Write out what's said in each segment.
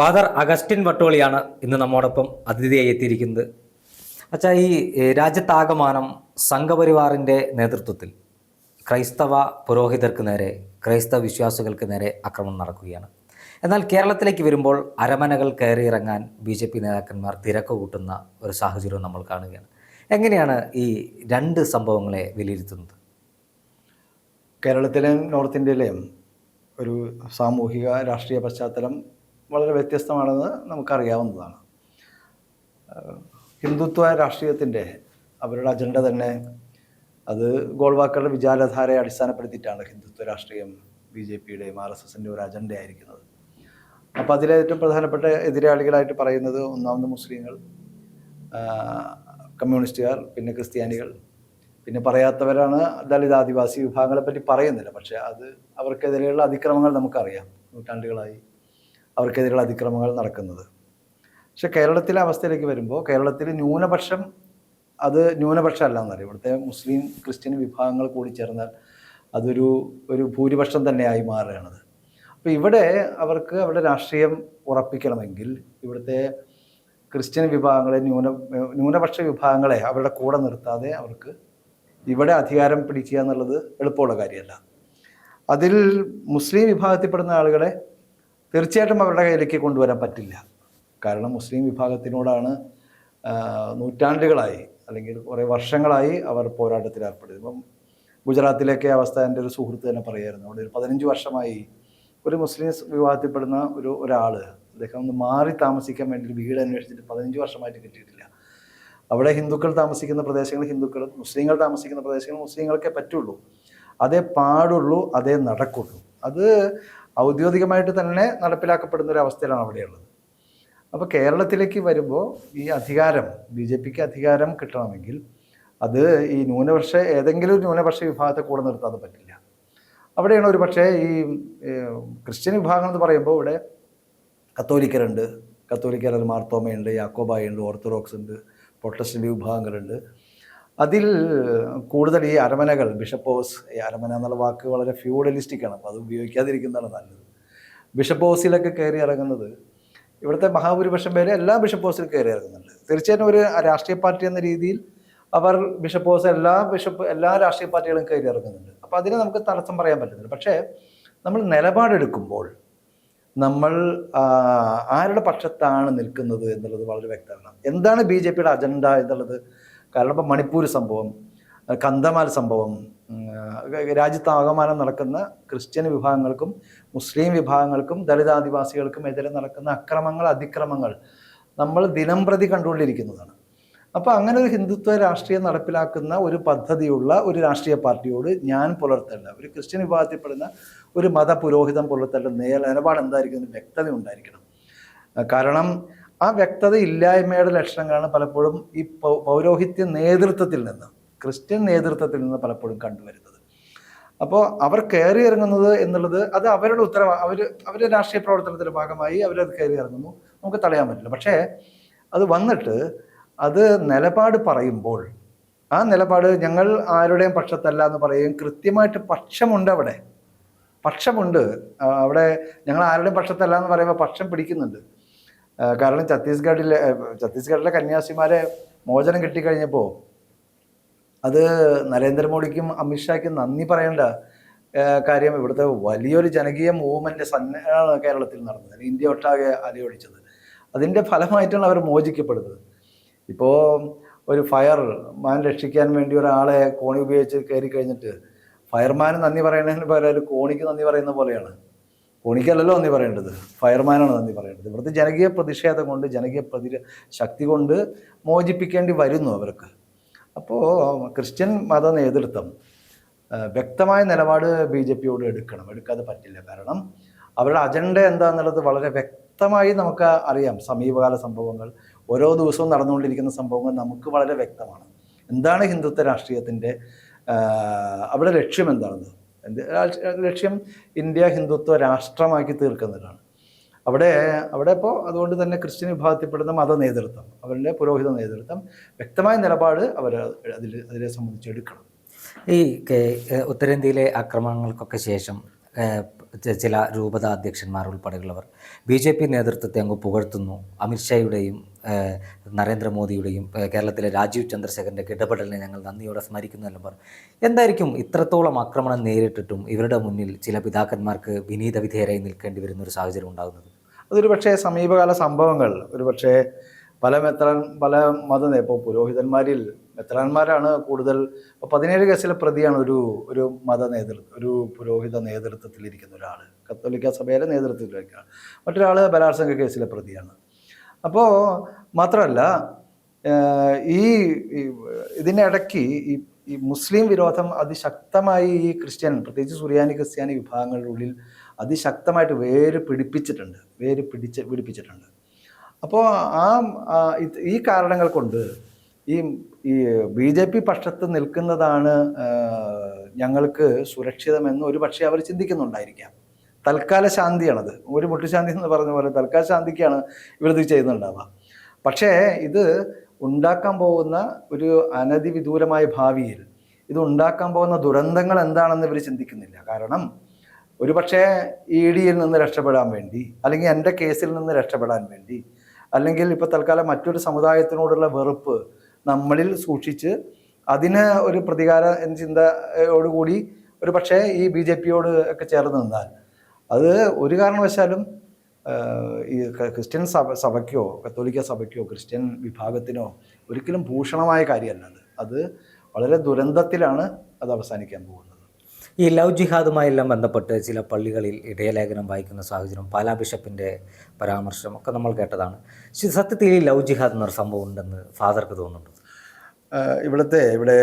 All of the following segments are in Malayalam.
ഫാദർ അഗസ്റ്റിൻ വട്ടോളിയാണ് ഇന്ന് നമ്മോടൊപ്പം അതിഥിയായി എത്തിയിരിക്കുന്നത്. അച്ഛാ ഈ രാജ്യത്താകമാനം സംഘപരിവാറിന്റെ നേതൃത്വത്തിൽ ക്രൈസ്തവ പുരോഹിതർക്ക് നേരെ ക്രൈസ്തവ വിശ്വാസികൾക്ക് നേരെ ആക്രമണം നടക്കുകയാണ്. എന്നാൽ കേരളത്തിലേക്ക് വരുമ്പോൾ അരമനകൾ കയറിയിറങ്ങാൻ ബി ജെ പി നേതാക്കന്മാർ തിരക്ക് കൂട്ടുന്ന ഒരു സാഹചര്യവും നമ്മൾ കാണുകയാണ്. എങ്ങനെയാണ് ഈ രണ്ട് സംഭവങ്ങളെ വിലയിരുത്തുന്നത്? കേരളത്തിലെയും നോർത്ത് ഇന്ത്യയിലെയും ഒരു സാമൂഹിക രാഷ്ട്രീയ പശ്ചാത്തലം വളരെ വ്യത്യസ്തമാണെന്ന് നമുക്കറിയാവുന്നതാണ്. ഹിന്ദുത്വ രാഷ്ട്രീയത്തിന്റെ അവരുടെ അജണ്ട തന്നെ അത് ഗോൾവാക്കറുടെ വിചാരധാരയെ അടിസ്ഥാനപ്പെടുത്തിയിട്ടാണ് ഹിന്ദുത്വ രാഷ്ട്രീയം ബി ജെ പിയുടെയും ആർ എസ് എസിന്റെ ഒരു അജണ്ട ആയിരിക്കുന്നത് അപ്പോൾ അതിലെ ഏറ്റവും പ്രധാനപ്പെട്ട എതിരാളികളായിട്ട് പറയുന്നത് ഒന്നാമത് മുസ്ലിങ്ങൾ കമ്മ്യൂണിസ്റ്റുകാർ പിന്നെ ക്രിസ്ത്യാനികൾ. പിന്നെ പറയാത്തവരാണ് ദളിത് ആദിവാസി വിഭാഗങ്ങളെ പറ്റി പറയുന്നില്ല. പക്ഷേ അത് അവർക്കെതിരെയുള്ള അതിക്രമങ്ങൾ നമുക്കറിയാം. നൂറ്റാണ്ടുകളായി അവർക്കെതിരെയുള്ള അതിക്രമങ്ങൾ നടക്കുന്നത്. പക്ഷെ കേരളത്തിലെ അവസ്ഥയിലേക്ക് വരുമ്പോൾ കേരളത്തിൽ ന്യൂനപക്ഷം അത് ന്യൂനപക്ഷം അല്ല എന്നറിയാം ഇവിടുത്തെ മുസ്ലിം ക്രിസ്ത്യൻ വിഭാഗങ്ങൾ കൂടി ചേർന്നാൽ അതൊരു ഒരു ഭൂരിപക്ഷം തന്നെയായി മാറുകയാണത്. അപ്പോൾ ഇവിടെ അവർക്ക് അവരുടെ രാഷ്ട്രീയം ഉറപ്പിക്കണമെങ്കിൽ ഇവിടുത്തെ ക്രിസ്ത്യൻ വിഭാഗങ്ങളെ ന്യൂന ന്യൂനപക്ഷ വിഭാഗങ്ങളെ അവരുടെ കൂടെ നിർത്താതെ അവർക്ക് ഇവിടെ അധികാരം പിടിക്കുക എന്നുള്ളത് എളുപ്പമുള്ള കാര്യമല്ല. അതിൽ മുസ്ലിം വിഭാഗത്തിൽപ്പെടുന്ന ആളുകളെ തീർച്ചയായിട്ടും അവരുടെ കയ്യിലേക്ക് കൊണ്ടുവരാൻ പറ്റില്ല. കാരണം മുസ്ലിം വിഭാഗത്തിനോടാണ് നൂറ്റാണ്ടുകളായി അല്ലെങ്കിൽ കുറേ വർഷങ്ങളായി അവർ പോരാട്ടത്തിൽ ഏർപ്പെടുന്നത്. ഇപ്പം ഗുജറാത്തിലേക്ക് അവസ്ഥ എന്റെ ഒരു സുഹൃത്ത് തന്നെ പറയായിരുന്നു. അവിടെ ഒരു പതിനഞ്ച് വർഷമായി ഒരു മുസ്ലിം വിഭാഗത്തിൽപ്പെടുന്ന ഒരു ഒരാൾ അദ്ദേഹം ഒന്ന് മാറി താമസിക്കാൻ വേണ്ടി വീട് അന്വേഷിച്ചിട്ട് പതിനഞ്ച് വർഷമായിട്ട് കിട്ടിയിട്ടില്ല. അവിടെ ഹിന്ദുക്കൾ താമസിക്കുന്ന പ്രദേശങ്ങൾ ഹിന്ദുക്കൾ മുസ്ലിങ്ങൾ താമസിക്കുന്ന പ്രദേശങ്ങൾ മുസ്ലിങ്ങൾക്കേ പറ്റുള്ളൂ. അതേ പാടുള്ളൂ അതേ നടക്കുള്ളൂ. അത് ഔദ്യോഗികമായിട്ട് തന്നെ നടപ്പിലാക്കപ്പെടുന്ന ഒരു അവസ്ഥയിലാണ് അവിടെയുള്ളത്. അപ്പോൾ കേരളത്തിലേക്ക് വരുമ്പോൾ ഈ അധികാരം ബി ജെ പിക്ക് അധികാരം കിട്ടണമെങ്കിൽ അത് ഈ ന്യൂനപക്ഷ ഏതെങ്കിലും ഒരു ന്യൂനപക്ഷ വിഭാഗത്തെ കൂടെ നിർത്താതെ പറ്റില്ല. അവിടെയാണ് ഒരു പക്ഷേ ഈ ക്രിസ്ത്യൻ വിഭാഗം എന്ന് പറയുമ്പോൾ ഇവിടെ കത്തോലിക്കരുണ്ട്. കത്തോലിക്കരൽ മാർത്തോമയുണ്ട് യാക്കോബായുണ്ട് ഓർത്തഡോക്സ് ഉണ്ട് പ്രൊട്ടസ്റ്റന്റ് വിഭാഗങ്ങളുണ്ട്. അതിൽ കൂടുതൽ ഈ അരമനകൾ ബിഷപ്പോസ് ഈ അരമന എന്നുള്ള വാക്ക് വളരെ ഫ്യൂഡലിസ്റ്റിക് ആണ്. അപ്പോൾ അത് ഉപയോഗിക്കാതിരിക്കുന്നതാണ് നല്ലത്. ബിഷപ്പോസിലൊക്കെ കയറി ഇറങ്ങുന്നത് ഇവിടുത്തെ മഹാഭൂരിപക്ഷം പേര് എല്ലാ ബിഷപ്പോസിൽ കയറി ഇറങ്ങുന്നുണ്ട്. തീർച്ചയായിട്ടും ഒരു രാഷ്ട്രീയ പാർട്ടി എന്ന രീതിയിൽ അവർ ബിഷപ്പോസ് എല്ലാ ബിഷപ്പ് എല്ലാ രാഷ്ട്രീയ പാർട്ടികളും കയറി ഇറങ്ങുന്നുണ്ട്. അപ്പോൾ അതിനെ നമുക്ക് തടസ്സം പറയാൻ പറ്റുന്നില്ല പക്ഷേ നമ്മൾ നിലപാടെടുക്കുമ്പോൾ നമ്മൾ ആരുടെ പക്ഷത്താണ് നിൽക്കുന്നത് എന്നുള്ളത് വളരെ വ്യക്തമാണ്. എന്താണ് ബി ജെ പിയുടെ അജണ്ട എന്നുള്ളത് കാരണം ഇപ്പം മണിപ്പൂർ സംഭവം കന്തമാൽ സംഭവം രാജ്യത്താകമാനം നടക്കുന്ന ക്രിസ്ത്യൻ വിഭാഗങ്ങൾക്കും മുസ്ലിം വിഭാഗങ്ങൾക്കും ദളിതാദിവാസികൾക്കും എതിരെ നടക്കുന്ന അക്രമങ്ങൾ അതിക്രമങ്ങൾ നമ്മൾ ദിനം പ്രതി കണ്ടുകൊണ്ടിരിക്കുന്നതാണ്. അപ്പോൾ അങ്ങനെ ഒരു ഹിന്ദുത്വ രാഷ്ട്രീയം നടപ്പിലാക്കുന്ന ഒരു പദ്ധതിയുള്ള ഒരു രാഷ്ട്രീയ പാർട്ടിയോട് ഞാൻ പുലർത്തേണ്ട ഒരു ക്രിസ്ത്യൻ വിഭാഗത്തിൽപ്പെടുന്ന ഒരു മത പുരോഹിതം പുലർത്തേണ്ട നിലപാട് എന്തായിരിക്കും വ്യക്തത ഉണ്ടായിരിക്കണം. കാരണം ആ വ്യക്തത ഇല്ലായ്മയുടെ ലക്ഷണങ്ങളാണ് പലപ്പോഴും ഈ പൗരോഹിത്യ നേതൃത്വത്തിൽ നിന്ന് ക്രിസ്ത്യൻ നേതൃത്വത്തിൽ നിന്ന് പലപ്പോഴും കണ്ടുവരുന്നത്. അപ്പോൾ അവർ കയറി ഇറങ്ങുന്നത് എന്നുള്ളത് അത് അവരുടെ ഉത്തരവാ അവർ അവരുടെ രാഷ്ട്രീയ പ്രവർത്തനത്തിന്റെ ഭാഗമായി അവരത് കയറി ഇറങ്ങുന്നു. നമുക്ക് തടയാൻ പറ്റില്ല. പക്ഷേ അത് വന്നിട്ട് അത് നിലപാട് പറയുമ്പോൾ ആ നിലപാട് ഞങ്ങൾ ആരുടെയും പക്ഷത്തല്ല എന്ന് പറയും കൃത്യമായിട്ട് പക്ഷമുണ്ട് അവിടെ. പക്ഷമുണ്ട്. അവിടെ ഞങ്ങൾ ആരുടെയും പക്ഷത്തല്ല എന്ന് പറയുമ്പോൾ പക്ഷം പിടിക്കുന്നുണ്ട്. കാരണം ഛത്തീസ്ഗഡിലെ ഛത്തീസ്ഗഡിലെ കന്യാസിമാരെ മോചനം കിട്ടിക്കഴിഞ്ഞപ്പോൾ അത് നരേന്ദ്രമോദിക്കും അമിത്ഷായ്ക്കും നന്ദി പറയേണ്ട കാര്യം ഇവിടുത്തെ വലിയൊരു ജനകീയ മൂവ്മെന്റ് സന്നാണ് കേരളത്തിൽ നടന്നത് ഇന്ത്യ ഒട്ടാകെ അലയൊടിച്ചത്. അതിന്റെ ഫലമായിട്ടാണ് അവർ മോചിക്കപ്പെടുന്നത്. ഇപ്പോൾ ഒരു ഫയർ മാൻ രക്ഷിക്കാൻ വേണ്ടി ഒരാളെ കോണി ഉപയോഗിച്ച് കയറി കഴിഞ്ഞിട്ട് ഫയർമാന് നന്ദി പറയുന്നതിന് പകരം ഒരു കോണിക്ക് നന്ദി പറയുന്ന പോലെയാണ്. കോണിക്കല്ലല്ലോ നന്ദി പറയേണ്ടത്. ഫയർമാനാണ് നന്ദി പറയേണ്ടത്. ഇവിടുത്തെ ജനകീയ പ്രതിഷേധം കൊണ്ട് ജനകീയ പ്രതി ശക്തി കൊണ്ട് മോചിപ്പിക്കേണ്ടി വരുന്നു അവർക്ക്. അപ്പോൾ ക്രിസ്ത്യൻ മത നേതൃത്വം വ്യക്തമായ നിലപാട് ബി ജെ പിയോട് എടുക്കണം. എടുക്കാതെ പറ്റില്ല. കാരണം അവരുടെ അജണ്ട എന്താണെന്നുള്ളത് വളരെ വ്യക്തമായി നമുക്ക് അറിയാം. സമീപകാല സംഭവങ്ങൾ ഓരോ ദിവസവും നടന്നുകൊണ്ടിരിക്കുന്ന സംഭവങ്ങൾ നമുക്ക് വളരെ വ്യക്തമാണ്. എന്താണ് ഹിന്ദുത്വ രാഷ്ട്രീയത്തിന്റെ അവിടെ ലക്ഷ്യം എന്താണെന്ന്. ലക്ഷ്യം ഇന്ത്യ ഹിന്ദുത്വ രാഷ്ട്രമാക്കി തീർക്കുന്നതാണ്. അവിടെ അവിടെ ഇപ്പോൾ അതുകൊണ്ട് തന്നെ ക്രിസ്ത്യൻ വിഭാഗത്തിൽപ്പെടുന്ന മത നേതൃത്വം അവരുടെ പുരോഹിത നേതൃത്വം വ്യക്തമായ നിലപാട് അവർ അതിൽ അതിനെ സംബന്ധിച്ച് എടുക്കണം. ഈ ഉത്തരേന്ത്യയിലെ ആക്രമണങ്ങൾക്കൊക്കെ ശേഷം ചില രൂപതാ അധ്യക്ഷന്മാർ ഉൾപ്പെടെയുള്ളവർ. ബി ജെ പി നേതൃത്വത്തെ അങ്ങ് പുകഴ്ത്തുന്നു. അമിത്ഷായുടെയും നരേന്ദ്രമോദിയുടെയും കേരളത്തിലെ രാജീവ് ചന്ദ്രശേഖരന്റെ ഇടപെടലിനെ ഞങ്ങൾ നന്ദിയോടെ സ്മരിക്കുന്നു എന്നും പറഞ്ഞു. എന്തായിരിക്കും ഇത്രത്തോളം ആക്രമണം നേരിട്ടിട്ടും ഇവരുടെ മുന്നിൽ ചില പിതാക്കന്മാർക്ക് വിനീത വിധേയരായി നിൽക്കേണ്ടി വരുന്ന ഒരു സാഹചര്യം ഉണ്ടാകുന്നത്? അതൊരു പക്ഷേ സമീപകാല സംഭവങ്ങൾ. ഒരു പക്ഷേ പല മെത്ര പല മത ഇപ്പോൾ പുരോഹിതന്മാരിൽ മെത്രാന്മാരാണ് കൂടുതൽ. പതിനേഴ് കേസിലെ പ്രതിയാണ് ഒരു ഒരു മത നേതൃത്വം ഒരു പുരോഹിത നേതൃത്വത്തിൽ ഇരിക്കുന്ന ഒരാൾ കത്തോലിക്ക സഭയിലെ നേതൃത്വത്തിലിരിക്കുന്ന മറ്റൊരാൾ ബലാത്സംഗ കേസിലെ പ്രതിയാണ്. അപ്പോൾ മാത്രമല്ല ഈ ഇതിനിടയ്ക്ക് ഈ ഈ മുസ്ലിം വിരോധം അതിശക്തമായി ഈ ക്രിസ്ത്യൻ പ്രത്യേകിച്ച് സുറിയാനി ക്രിസ്ത്യാനി വിഭാഗങ്ങളുടെ ഉള്ളിൽ അതിശക്തമായിട്ട് വേര് പിടിപ്പിച്ചിട്ടുണ്ട്. വേര് പിടിച്ച് പിടിപ്പിച്ചിട്ടുണ്ട്. അപ്പോൾ ആ, ഈ കാരണങ്ങൾ കൊണ്ട് ഈ ഈ ബി ജെ പി പക്ഷത്ത് നിൽക്കുന്നതാണ് ഞങ്ങൾക്ക് സുരക്ഷിതമെന്ന് ഒരു പക്ഷേ അവർ ചിന്തിക്കുന്നുണ്ടായിരിക്കാം. തൽക്കാല ശാന്തിയാണത്. ഒരു മുട്ടുശാന്തി എന്ന് പറഞ്ഞ പോലെ തൽക്കാല ശാന്തിക്കാണ് ഇവരിത് ചെയ്യുന്നുണ്ടാവുക. പക്ഷേ ഇത് ഉണ്ടാക്കാൻ പോകുന്ന ഒരു അനധിവിദൂരമായ ഭാവിയിൽ ഇത് ഉണ്ടാക്കാൻ പോകുന്ന ദുരന്തങ്ങൾ എന്താണെന്ന് ഇവർ ചിന്തിക്കുന്നില്ല. കാരണം ഒരു പക്ഷേ ഇ ഡിയിൽ നിന്ന് രക്ഷപ്പെടാൻ വേണ്ടി അല്ലെങ്കിൽ എന്റെ കേസിൽ നിന്ന് രക്ഷപ്പെടാൻ വേണ്ടി അല്ലെങ്കിൽ ഇപ്പോൾ തൽക്കാലം മറ്റൊരു സമുദായത്തിനോടുള്ള വെറുപ്പ് നമ്മളിൽ സൂക്ഷിച്ച് അതിന് ഒരു പ്രതികാര ചിന്തയോടുകൂടി ഒരു പക്ഷേ ഈ ബി ജെ പിയോട് ഒക്കെ ചേർന്ന് നിന്നാൽ അത് ഒരു കാരണവശാലും ഈ ക്രിസ്ത്യൻ സഭ സഭയ്ക്കോ കത്തോലിക്ക സഭയ്ക്കോ ക്രിസ്ത്യൻ വിഭാഗത്തിനോ ഒരിക്കലും ഭൂഷണമായ കാര്യമല്ല അത്. അത് വളരെ ദുരന്തത്തിലാണ് അത് അവസാനിക്കാൻ പോകുന്നത്. ഈ ലവ് ജിഹാദുമായെല്ലാം ബന്ധപ്പെട്ട് ചില പള്ളികളിൽ ഇടയലേഖനം വായിക്കുന്ന സാഹചര്യം പാലാ ബിഷപ്പിന്റെ പരാമർശം ഒക്കെ നമ്മൾ കേട്ടതാണ്. സത്യത്തിൽ ഈ ലവ് ജിഹാദ് എന്നൊരു സംഭവം ഉണ്ടെന്ന് ഫാദർക്ക് തോന്നുന്നുണ്ട്? ഇവിടുത്തെ ഇവിടെ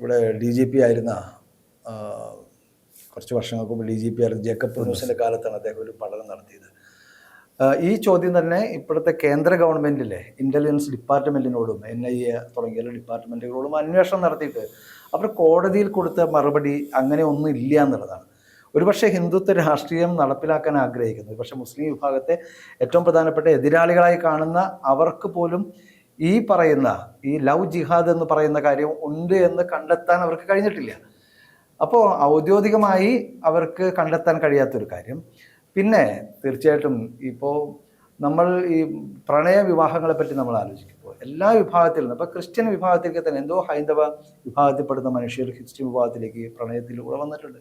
ഇവിടെ ഡി ജി പി ആയിരുന്ന കുറച്ച് വർഷങ്ങൾക്ക് മുമ്പ് ഡി ജി പി ആയിരുന്ന ജേക്കബ് പ്രൊഡ്യൂസിന്റെ കാലത്താണ് അദ്ദേഹം ഒരു പഠനം നടത്തിയത്. ഈ ചോദ്യം തന്നെ ഇപ്പോഴത്തെ കേന്ദ്ര ഗവൺമെന്റിലെ ഇന്റലിജൻസ് ഡിപ്പാർട്ട്മെന്റിനോടും എൻ ഐ എ തുടങ്ങിയ ഡിപ്പാർട്ട്മെന്റുകളോടും അന്വേഷണം നടത്തിയിട്ട് അവർ കോടതിയിൽ കൊടുത്ത മറുപടി അങ്ങനെ ഒന്നും ഇല്ല എന്നുള്ളതാണ്. ഒരുപക്ഷെ ഹിന്ദുത്വ രാഷ്ട്രീയം നടപ്പിലാക്കാൻ ആഗ്രഹിക്കുന്നു. പക്ഷെ മുസ്ലിം വിഭാഗത്തെ ഏറ്റവും പ്രധാനപ്പെട്ട എതിരാളികളായി കാണുന്ന അവർക്ക് പോലും ഈ പറയുന്ന ഈ ലവ് ജിഹാദ് എന്ന് പറയുന്ന കാര്യം ഉണ്ട് എന്ന് കണ്ടെത്താൻ അവർക്ക് കഴിഞ്ഞിട്ടില്ല. അപ്പോൾ ഔദ്യോഗികമായി അവർക്ക് കണ്ടെത്താൻ കഴിയാത്തൊരു കാര്യം പിന്നെ തീർച്ചയായിട്ടും ഇപ്പോൾ നമ്മൾ ഈ പ്രണയ വിവാഹങ്ങളെ പറ്റി നമ്മൾ ആലോചിക്കുമ്പോൾ എല്ലാ വിഭാഗത്തിൽ നിന്നും ഇപ്പോൾ ക്രിസ്ത്യൻ വിഭാഗത്തിലേക്ക് തന്നെ എന്തോ ഹൈന്ദവ വിഭാഗത്തിൽപ്പെടുന്ന മനുഷ്യർ ക്രിസ്ത്യൻ വിഭാഗത്തിലേക്ക് പ്രണയത്തിലൂടെ വന്നിട്ടുണ്ട്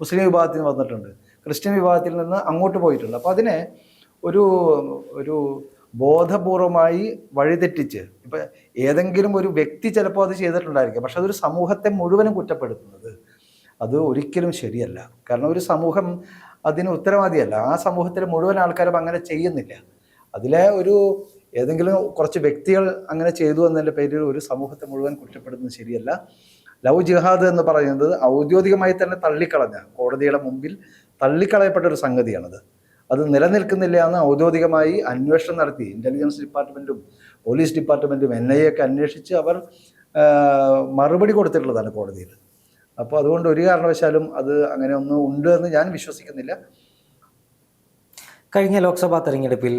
മുസ്ലിം വിഭാഗത്തിൽ നിന്ന് വന്നിട്ടുണ്ട് ക്രിസ്ത്യൻ വിഭാഗത്തിൽ നിന്ന് അങ്ങോട്ട് പോയിട്ടുണ്ട്. അപ്പോൾ അതിനെ ഒരു ഒരു ബോധപൂർവമായി വഴിതെറ്റിച്ച് ഇപ്പം ഏതെങ്കിലും ഒരു വ്യക്തി ചിലപ്പോൾ അത് ചെയ്തിട്ടുണ്ടായിരിക്കാം പക്ഷെ അതൊരു സമൂഹത്തെ മുഴുവനും കുറ്റപ്പെടുത്തുന്നത് അത് ഒരിക്കലും ശരിയല്ല. കാരണം ഒരു സമൂഹം അതിന് ഉത്തരവാദിയല്ല. ആ സമൂഹത്തിലെ മുഴുവൻ ആൾക്കാരും അങ്ങനെ ചെയ്യുന്നില്ല. അതിലെ ഒരു ഏതെങ്കിലും കുറച്ച് വ്യക്തികൾ അങ്ങനെ ചെയ്തു എന്നതിന്റെ പേരിൽ ഒരു സമൂഹത്തെ മുഴുവൻ കുറ്റപ്പെടുന്നത് ശരിയല്ല. ലവ് ജിഹാദ് എന്ന് പറയുന്നത് ഔദ്യോഗികമായി തന്നെ തള്ളിക്കളഞ്ഞ കോടതിയുടെ മുമ്പിൽ തള്ളിക്കളയപ്പെട്ട ഒരു സംഗതിയാണത്. അത് നിലനിൽക്കുന്നില്ല എന്ന് ഔദ്യോഗികമായി അന്വേഷണം നടത്തി. ഇന്റലിജൻസ് ഡിപ്പാർട്ട്മെന്റും പോലീസ് ഡിപ്പാർട്ട്മെന്റും എൻ ഐ ഒക്കെ അന്വേഷിച്ച് അവർ മറുപടി കൊടുത്തിട്ടുള്ളതാണ് കോടതിയിൽ. അപ്പോൾ അതുകൊണ്ട് ഒരു കാരണവശാലും അത് അങ്ങനെ ഒന്നും ഉണ്ട് എന്ന് ഞാൻ വിശ്വസിക്കുന്നില്ല. കഴിഞ്ഞ ലോക്സഭാ തെരഞ്ഞെടുപ്പിൽ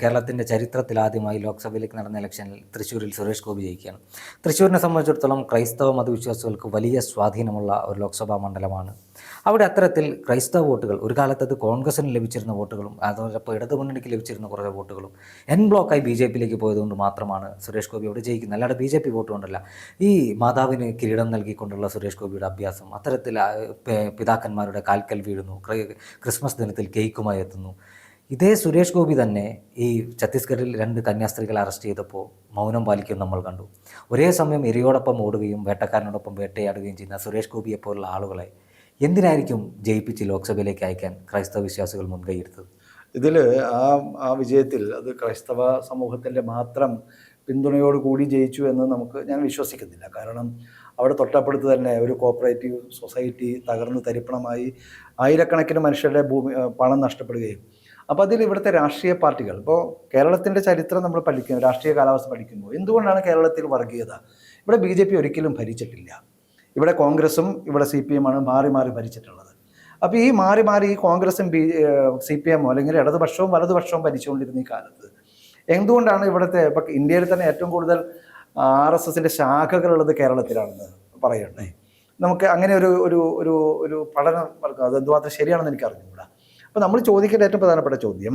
കേരളത്തിന്റെ ചരിത്രത്തിൽ ആദ്യമായി ലോക്സഭയിലേക്ക് നടന്ന ഇലക്ഷനിൽ തൃശ്ശൂരിൽ സുരേഷ് ഗോപി ജയിക്കുകയാണ്. തൃശ്ശൂരിനെ സംബന്ധിച്ചിടത്തോളം ക്രൈസ്തവ മതവിശ്വാസികൾക്ക് വലിയ സ്വാധീനമുള്ള ഒരു ലോക്സഭാ മണ്ഡലമാണ് അവിടെ അത്തരത്തിൽ ക്രൈസ്തവ വോട്ടുകൾ ഒരു കാലത്ത് അത് കോൺഗ്രസിന് ലഭിച്ചിരുന്ന വോട്ടുകളും അതോടൊപ്പം ഇടതുമുന്നണിക്ക് ലഭിച്ചിരുന്ന കുറേ വോട്ടുകളും എൻ ബ്ലോക്കായി ബി ജെ പിയിലേക്ക് പോയതുകൊണ്ട് മാത്രമാണ് സുരേഷ് ഗോപി അവിടെ ജയിക്കുന്നത്. അല്ലാതെ ബി ജെ പി വോട്ട് കൊണ്ടല്ല. ഈ മാതാവിന് കിരീടം നൽകിക്കൊണ്ടുള്ള സുരേഷ് ഗോപിയുടെ അഭ്യാസം അത്തരത്തിൽ പിതാക്കന്മാരുടെ കാൽക്കൽ വീഴുന്നു ക്രിസ്മസ് ദിനത്തിൽ കേക്കുമായി എത്തുന്നു. ഇതേ സുരേഷ് ഗോപി തന്നെ ഈ ഛത്തീസ്ഗഡിൽ രണ്ട് കന്യാസ്ത്രീകളെ അറസ്റ്റ് ചെയ്തപ്പോൾ മൗനം പാലിക്കും നമ്മൾ കണ്ടു. ഒരേ സമയം എരിയോടൊപ്പം ഓടുകയും വേട്ടക്കാരനോടൊപ്പം വേട്ടയാടുകയും ചെയ്യുന്ന സുരേഷ് ഗോപിയെ പോലുള്ള ആളുകളെ എന്തിനായിരിക്കും ജയിപ്പിച്ച് ലോക്സഭയിലേക്ക് അയക്കാൻ ക്രൈസ്തവ വിശ്വാസികൾ മുൻകൈയെടുത്തത്? ഇതിൽ ആ ആ വിജയത്തിൽ അത് ക്രൈസ്തവ സമൂഹത്തിന്റെ മാത്രം പിന്തുണയോട് കൂടി ജയിച്ചു എന്ന് നമുക്ക് ഞാൻ വിശ്വസിക്കുന്നില്ല. കാരണം അവിടെ തൊട്ടപ്പുറത്ത് തന്നെ ഒരു കോപ്പറേറ്റീവ് സൊസൈറ്റി തകർന്ന് തരിപ്പണമായി ആയിരക്കണക്കിന് മനുഷ്യരുടെ ഭൂമി പണം നഷ്ടപ്പെടുകയും. അപ്പോൾ അതിൽ ഇവിടുത്തെ രാഷ്ട്രീയ പാർട്ടികൾ ഇപ്പോൾ കേരളത്തിന്റെ ചരിത്രം നമ്മൾ പഠിക്കുന്നു രാഷ്ട്രീയ കാലാവസ്ഥ പഠിക്കുമ്പോൾ എന്തുകൊണ്ടാണ് കേരളത്തിൽ വർഗീയത? ഇവിടെ ബി ഒരിക്കലും ഭരിച്ചിട്ടില്ല. ഇവിടെ കോൺഗ്രസും ഇവിടെ സി പി എമ്മാണ് മാറി മാറി ഭരിച്ചിട്ടുള്ളത്. അപ്പോൾ ഈ മാറി മാറി ഈ കോൺഗ്രസും ബി സി പി എമ്മോ അല്ലെങ്കിൽ ഇടതുപക്ഷവും വലതുപക്ഷവും ഭരിച്ചുകൊണ്ടിരുന്ന ഈ കാലത്ത് എന്തുകൊണ്ടാണ് ഇവിടുത്തെ ഇപ്പം ഇന്ത്യയിൽ തന്നെ ഏറ്റവും കൂടുതൽ ആർ എസ് എസിന്റെ ശാഖകളുള്ളത് കേരളത്തിലാണെന്ന് പറയണ്ടേ നമുക്ക് അങ്ങനെ ഒരു ഒരു ഒരു ഒരു പഠനം അത് എന്തുമാത്രം ശരിയാണെന്ന് എനിക്ക് അറിഞ്ഞുകൂടാ അപ്പോൾ നമ്മൾ ചോദിക്കേണ്ട ഏറ്റവും പ്രധാനപ്പെട്ട ചോദ്യം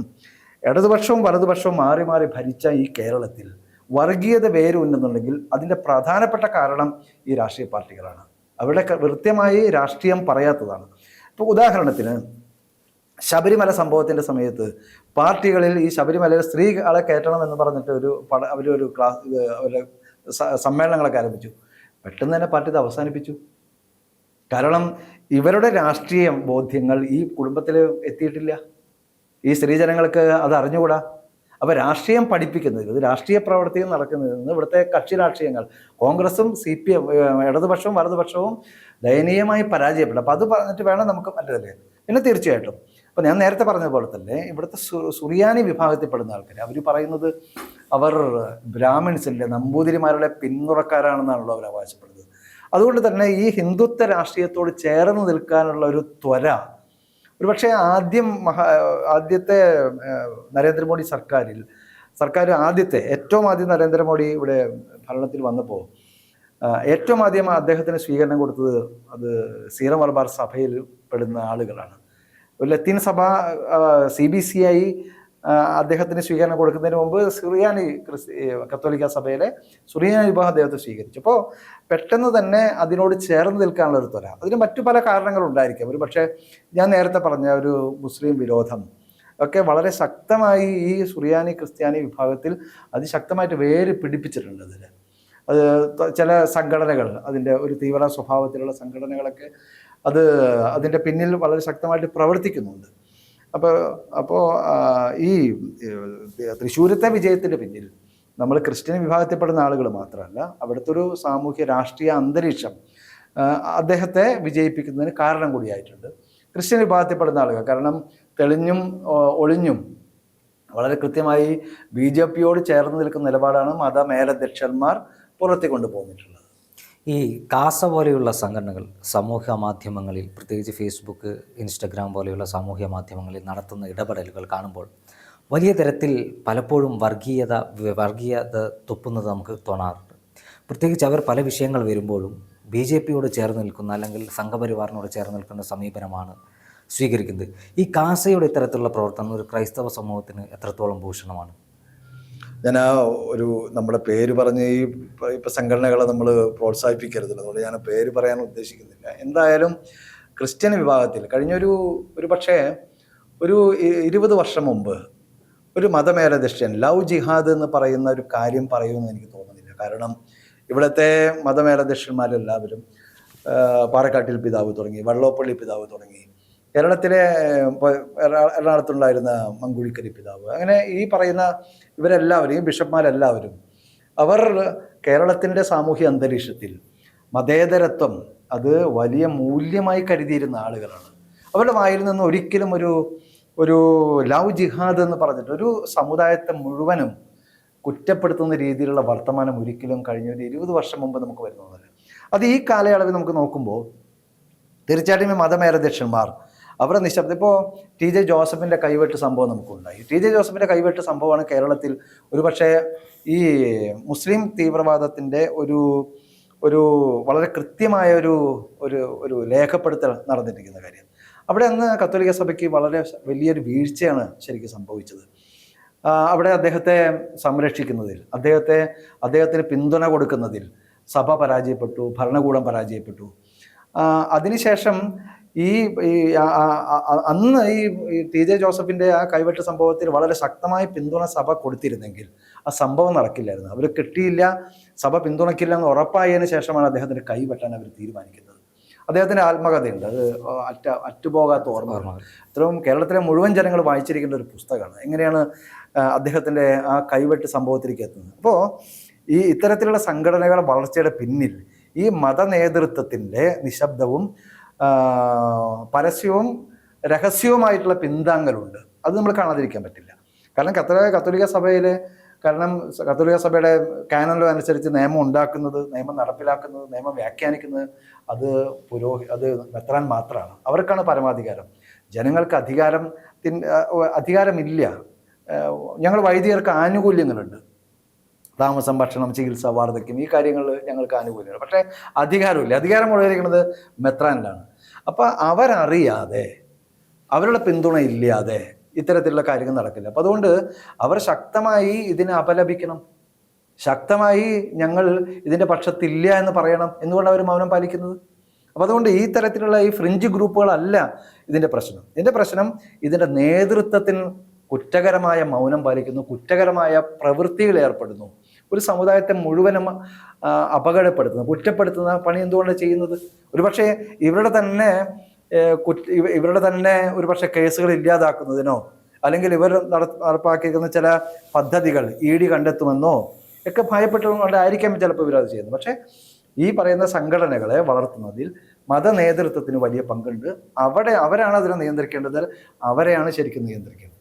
ഇടതുപക്ഷവും വലതുപക്ഷവും മാറി മാറി ഭരിച്ച ഈ കേരളത്തിൽ വർഗീയത വേരുണ്ടെന്നുണ്ടെങ്കിൽ അതിന്റെ പ്രധാനപ്പെട്ട കാരണം ഈ രാഷ്ട്രീയ പാർട്ടികളാണ്. അവരുടെ ക- കൃത്യമായി രാഷ്ട്രീയം പറയാത്തതാണ്. ഇപ്പോൾ ഉദാഹരണത്തിന് ശബരിമല സംഭവത്തിന്റെ സമയത്ത് പാർട്ടികളിൽ ഈ ശബരിമലയിൽ സ്ത്രീകളെ കയറ്റണം എന്ന് പറഞ്ഞിട്ട് ഒരു പട അവരൊരു ക്ലാസ് അവരുടെ സമ്മേളനങ്ങളൊക്കെ ആരംഭിച്ചു. പെട്ടെന്ന് തന്നെ പാർട്ടി ഇത് അവസാനിപ്പിച്ചു. കാരണം ഇവരുടെ രാഷ്ട്രീയ ബോധ്യങ്ങൾ ഈ കുടുംബത്തിൽ എത്തിയിട്ടില്ല. ഈ സ്ത്രീജനങ്ങൾക്ക് അത് അറിഞ്ഞുകൂടാ? അപ്പോൾ രാഷ്ട്രീയം പഠിപ്പിക്കുന്നതിൽ ഇത് രാഷ്ട്രീയ പ്രവർത്തികൾ നടക്കുന്നതിൽ നിന്ന് ഇവിടുത്തെ കക്ഷി രാഷ്ട്രീയങ്ങൾ. കോൺഗ്രസും സി പി എം ഇടതുപക്ഷവും വലതുപക്ഷവും ദയനീയമായി പരാജയപ്പെട്ടു. അപ്പോൾ അത് പറഞ്ഞിട്ട് വേണം നമുക്ക് മറ്റേതല്ലേ പിന്നെ തീർച്ചയായിട്ടും അപ്പോൾ ഞാൻ നേരത്തെ പറഞ്ഞതുപോലെ തന്നെ ഇവിടുത്തെ സുറിയാനി വിഭാഗത്തിൽപ്പെടുന്ന ആൾക്കാർ അവർ പറയുന്നത് അവർ ബ്രാഹ്മിൺസിന്റെ നമ്പൂതിരിമാരുടെ പിന്തുണക്കാരാണെന്നാണല്ലോ അവർ അവകാശപ്പെടുന്നത്. അതുകൊണ്ട് തന്നെ ഈ ഹിന്ദുത്വ രാഷ്ട്രീയത്തോട് ചേർന്ന് നിൽക്കാനുള്ള ഒരു ത്വര ഒരുപക്ഷെ ആദ്യം മഹാ ആദ്യത്തെ നരേന്ദ്രമോദി സർക്കാരിൽ സർക്കാർ ആദ്യത്തെ ഏറ്റവും ആദ്യം നരേന്ദ്രമോദി ഇവിടെ ഭരണത്തിൽ വന്നപ്പോൾ ഏറ്റവും ആദ്യം അദ്ദേഹത്തിന് സ്വീകരണം കൊടുത്തത് അത് സീറ മലബാർ സഭയിൽ പെടുന്ന ആളുകളാണ്. ഒരു ലത്തീൻ സഭ സി ബി സി ഐ അദ്ദേഹത്തിന് സ്വീകരണം കൊടുക്കുന്നതിന് മുമ്പ് സുറിയാനി കത്തോലിക്ക സഭയിലെ സുറിയാനി വിഭാഗം അദ്ദേഹത്തെ സ്വീകരിച്ചു. അപ്പോൾ പെട്ടെന്ന് തന്നെ അതിനോട് ചേർന്ന് നിൽക്കാനുള്ള ഒരു ത്വര. അതിന് മറ്റു പല കാരണങ്ങളുണ്ടായിരിക്കാം ഒരു പക്ഷേ ഞാൻ നേരത്തെ പറഞ്ഞ ഒരു മുസ്ലിം വിരോധം ഒക്കെ വളരെ ശക്തമായി ഈ സുറിയാനി ക്രിസ്ത്യാനി വിഭാഗത്തിൽ അതിശക്തമായിട്ട് വേര് പിടിപ്പിച്ചിട്ടുണ്ട് അതിൽ അത് ചില സംഘടനകൾ അതിന്റെ ഒരു തീവ്ര സ്വഭാവത്തിലുള്ള സംഘടനകളൊക്കെ അത് അതിന്റെ പിന്നിൽ വളരെ ശക്തമായിട്ട് പ്രവർത്തിക്കുന്നുണ്ട്. അപ്പോൾ അപ്പോൾ ഈ തൃശ്ശൂരത്തെ വിജയത്തിന്റെ പിന്നിൽ നമ്മൾ ക്രിസ്ത്യൻ വിഭാഗത്തിൽപ്പെടുന്ന ആളുകൾ മാത്രമല്ല അവിടുത്തെ ഒരു സാമൂഹ്യ രാഷ്ട്രീയ അന്തരീക്ഷം അദ്ദേഹത്തെ വിജയിപ്പിക്കുന്നതിന് കാരണം കൂടിയായിട്ടുണ്ട്. ക്രിസ്ത്യൻ വിഭാഗത്തിൽപ്പെടുന്ന ആളുകൾ കാരണം തെളിഞ്ഞും ഒളിഞ്ഞും വളരെ കൃത്യമായി ബി ജെ പിയോട് ചേർന്ന് നിൽക്കുന്ന നിലപാടാണ് മതമേലധ്യക്ഷന്മാർ പുറത്തു കൊണ്ടുപോന്നിട്ടുള്ളത് ഈ കാസ പോലെയുള്ള സംഘടനകൾ സമൂഹ മാധ്യമങ്ങളിൽ പ്രത്യേകിച്ച് ഫേസ്ബുക്ക് ഇൻസ്റ്റഗ്രാം പോലെയുള്ള സാമൂഹ്യ മാധ്യമങ്ങളിൽ നടത്തുന്ന ഇടപെടലുകൾ കാണുമ്പോൾ വലിയ തരത്തിൽ പലപ്പോഴും വർഗീയത വർഗീയത തൊപ്പുന്നത് നമുക്ക് തോന്നാറുണ്ട്. പ്രത്യേകിച്ച് അവർ പല വിഷയങ്ങൾ വരുമ്പോഴും ബി ജെ പിയോട് ചേർന്ന് നിൽക്കുന്ന അല്ലെങ്കിൽ സംഘപരിവാറിനോട് ചേർന്ന് നിൽക്കുന്ന സമീപനമാണ് സ്വീകരിക്കുന്നത്. ഈ കാസയുടെ ഇത്തരത്തിലുള്ള പ്രവർത്തനം ഒരു ക്രൈസ്തവ സമൂഹത്തിന് എത്രത്തോളം ഭൂഷണമാണ്? ഞാൻ ആ ഒരു നമ്മുടെ പേര് പറഞ്ഞ് ഈ ഇപ്പം സംഘടനകളെ നമ്മൾ പ്രോത്സാഹിപ്പിക്കരുത് അതുകൊണ്ട് ഞാൻ പേര് പറയാൻ ഉദ്ദേശിക്കുന്നില്ല. എന്തായാലും ക്രിസ്ത്യൻ വിഭാഗത്തിൽ കഴിഞ്ഞൊരു ഒരു പക്ഷേ ഒരു ഇരുപത് വർഷം മുമ്പ് ഒരു മതമേലധ്യക്ഷൻ ലവ് ജിഹാദ് എന്ന് പറയുന്ന ഒരു കാര്യം പറയുമെന്ന് എനിക്ക് തോന്നുന്നില്ല. കാരണം ഇവിടുത്തെ മതമേലധ്യക്ഷന്മാരെല്ലാവരും പാറക്കാട്ടിൽ പിതാവ് തുടങ്ങി വള്ളോപ്പള്ളി പിതാവ് തുടങ്ങി കേരളത്തിലെ എറണാകുളത്തുണ്ടായിരുന്ന മങ്കുഴിക്കരി പിതാവ്. അങ്ങനെ ഈ പറയുന്ന ഇവരെല്ലാവരും ഈ ബിഷപ്പ്മാരെല്ലാവരും അവർ കേരളത്തിന്റെ സാമൂഹ്യ അന്തരീക്ഷത്തിൽ മതേതരത്വം അത് വലിയ മൂല്യമായി കരുതിയിരുന്ന ആളുകളാണ്. അവരുടെ വായിൽ നിന്ന് ഒരിക്കലും ഒരു ഒരു ലവ് ജിഹാദ് എന്ന് പറഞ്ഞിട്ട് ഒരു സമുദായത്തെ മുഴുവനും കുറ്റപ്പെടുത്തുന്ന രീതിയിലുള്ള വർത്തമാനം ഒരിക്കലും കഴിഞ്ഞ ഒരു ഇരുപത് വർഷം മുമ്പ് നമുക്ക് വരുന്നതല്ല. അത് ഈ കാലയളവിൽ നമുക്ക് നോക്കുമ്പോൾ തീർച്ചയായിട്ടും ഈ മതമേലധ്യക്ഷന്മാർ അവരുടെ നിശബ്ദം ഇപ്പോൾ ടി ജെ ജോസഫിന്റെ കൈവെട്ട് സംഭവം നമുക്കുണ്ടായി. ടി ജെ ജോസഫിന്റെ കൈവെട്ട് സംഭവമാണ് കേരളത്തിൽ ഒരു പക്ഷേ ഈ മുസ്ലിം തീവ്രവാദത്തിന്റെ ഒരു ഒരു വളരെ കൃത്യമായ ഒരു ഒരു ഒരു രേഖപ്പെടുത്തൽ നടന്നിരിക്കുന്ന കാര്യം. അവിടെ അന്ന് കത്തോലിക്ക സഭയ്ക്ക് വളരെ വലിയൊരു വീഴ്ചയാണ് ശരിക്കും സംഭവിച്ചത്. അവിടെ അദ്ദേഹത്തെ സംരക്ഷിക്കുന്നതിൽ അദ്ദേഹത്തെ അദ്ദേഹത്തിന് പിന്തുണ കൊടുക്കുന്നതിൽ സഭ പരാജയപ്പെട്ടു ഭരണകൂടം പരാജയപ്പെട്ടു. അതിനുശേഷം ഈ അന്ന് ഈ ടി ജെ ജോസഫിന്റെ ആ കൈവെട്ട് സംഭവത്തിൽ വളരെ ശക്തമായ പിന്തുണ സഭ കൊടുത്തിരുന്നെങ്കിൽ ആ സംഭവം നടക്കില്ലായിരുന്നു. അവർ കിട്ടിയില്ല സഭ പിന്തുണയ്ക്കില്ല എന്ന് ഉറപ്പായതിനു ശേഷമാണ് അദ്ദേഹത്തിന്റെ കൈവെട്ടാൻ അവർ തീരുമാനിക്കുന്നത്. അദ്ദേഹത്തിന്റെ ആത്മകഥയുണ്ട്. അത് അറ്റ അറ്റുപോകാത്ത ഓർമ്മ അത്രയും കേരളത്തിലെ മുഴുവൻ ജനങ്ങൾ വായിച്ചിരിക്കേണ്ട ഒരു പുസ്തകമാണ്. എങ്ങനെയാണ് അദ്ദേഹത്തിന്റെ അദ്ദേഹത്തിന്റെ ആ കൈവെട്ട് സംഭവത്തിലേക്ക് എത്തുന്നത്? അപ്പോൾ ഈ ഇത്തരത്തിലുള്ള സംഘടനകളുടെ വളർച്ചയുടെ പിന്നിൽ ഈ മത നേതൃത്വത്തിന്റെ നിശബ്ദവും പരസ്യവും രഹസ്യവുമായിട്ടുള്ള പിന്താങ്ങലുണ്ട്. അത് നമ്മൾ കാണാതിരിക്കാൻ പറ്റില്ല. കാരണം കത്തോലിക കത്തോലിക്ക സഭയിലെ കാരണം കത്തോലിക സഭയുടെ കാനലോ അനുസരിച്ച് നിയമം ഉണ്ടാക്കുന്നത് നിയമം നടപ്പിലാക്കുന്നത് നിയമം വ്യാഖ്യാനിക്കുന്നത് അത് പുരോഹി അത് മെത്രാൻ മാത്രമാണ്. അവർക്കാണ് പരമാധികാരം. ജനങ്ങൾക്ക് അധികാരം അധികാരമില്ല. ഞങ്ങൾ വൈദികർക്ക് ആനുകൂല്യങ്ങളുണ്ട്. താമസം ഭക്ഷണം ചികിത്സ വാർദ്ധക്യം ഈ കാര്യങ്ങളിൽ ഞങ്ങൾക്ക് ആനുകൂല്യങ്ങൾ. പക്ഷേ അധികാരമില്ല. അധികാരം മുഴുവനിരിക്കുന്നത് മെത്രാനിലാണ്. അപ്പം അവരറിയാതെ അവരുടെ പിന്തുണ ഇല്ലാതെ ഇത്തരത്തിലുള്ള കാര്യങ്ങൾ നടക്കില്ല. അപ്പം അതുകൊണ്ട് അവർ ശക്തമായി ഇതിനെ അപലപിക്കണം. ശക്തമായി ഞങ്ങൾ ഇതിന്റെ പക്ഷത്തില്ല എന്ന് പറയണം എന്തുകൊണ്ട് അവർ മൗനം പാലിക്കുന്നത്. അപ്പം അതുകൊണ്ട് ഈ തരത്തിലുള്ള ഈ ഫ്രിഞ്ച് ഗ്രൂപ്പുകളല്ല ഇതിന്റെ പ്രശ്നം. ഇതിന്റെ പ്രശ്നം ഇതിന്റെ നേതൃത്വത്തിൽ കുറ്റകരമായ മൗനം പാലിക്കുന്നു കുറ്റകരമായ പ്രവൃത്തികൾ ഏർപ്പെടുന്നു. ഒരു സമുദായത്തെ മുഴുവനും അപകടപ്പെടുത്തുന്നത് കുറ്റപ്പെടുത്തുന്ന പണി എന്തുകൊണ്ട് ചെയ്യുന്നത്? ഒരുപക്ഷെ ഇവരുടെ തന്നെ കുറ്റ ഇവരുടെ തന്നെ ഒരുപക്ഷെ കേസുകൾ ഇല്ലാതാക്കുന്നതിനോ അല്ലെങ്കിൽ ഇവർ നട നടപ്പാക്കിയിരിക്കുന്ന ചില പദ്ധതികൾ ഇ ഡി കണ്ടെത്തുമെന്നോ ഒക്കെ ഭയപ്പെട്ടുകൊണ്ടായിരിക്കാം ചിലപ്പോൾ ഇവരത് ചെയ്യുന്നത്. പക്ഷേ ഈ പറയുന്ന സംഘടനകളെ വളർത്തുന്നതിൽ മത നേതൃത്വത്തിന് വലിയ പങ്കുണ്ട്. അവിടെ അവരാണ് അതിനെ നിയന്ത്രിക്കേണ്ടത്. അവരെയാണ് ശരിക്കും നിയന്ത്രിക്കേണ്ടത്.